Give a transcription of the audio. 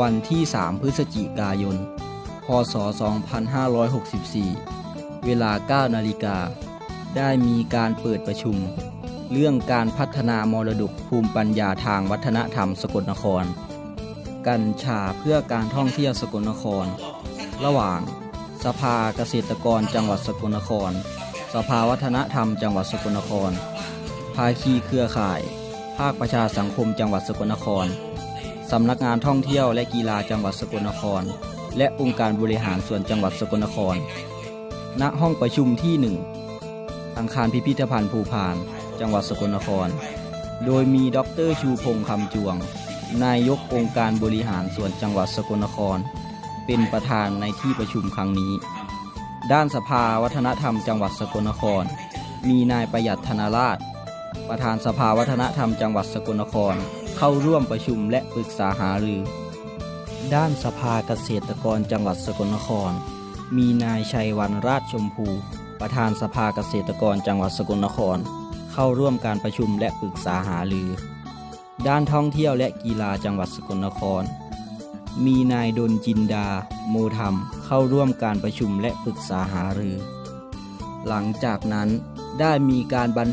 วันที่ 3 พฤศจิกายน พศ 2564 เวลา 9 นาฬิกา ได้มีการเปิดประชุม เรื่องการพัฒนามรดกภูมิปัญญาทางวัฒนธรรมสกลนคร กัญชาเพื่อการท่องเที่ยวสกลนคร ระหว่าง สภาเกษตรกรจังหวัดสกลนคร สภาวัฒนธรรมจังหวัดสกลนคร ภาคีเครือข่าย ภาคประชาสังคมจังหวัดสกลนครสำนักงานท่องเที่ยวและกีฬาจังหวัดสกลนคร และองค์การบริหารส่วนจังหวัดสกลนคร ณ ห้องประชุมที่ 1 อาคารพิพิธภัณฑ์ภูพาน จังหวัดสกลนคร โดยมีดรชูพงษ์คำจวง นายกองค์การบริหารส่วนจังหวัดสกลนคร เป็นประธานในที่ประชุมครั้งนี้ ด้านสภาวัฒนธรรมจังหวัดสกลนคร มีนายประหยัดธนาราช ประธานสภาวัฒนธรรมจังหวัดสกลนครเข้าร่วมประชุมและปรึกษาหารือ ด้านสภาเกษตรกรจังหวัดสกลนคร มีนายชัยวันราชชมพู ประธานสภาเกษตรกรจังหวัดสกลนคร เข้าร่วมการประชุมและปรึกษาหารือ ด้านท่องเที่ยวและกีฬาจังหวัดสกลนคร มีนายดนจินดา โมธรรม เข้าร่วมการประชุมและปรึกษาหารือ หลังจากนั้นได้มีการบัน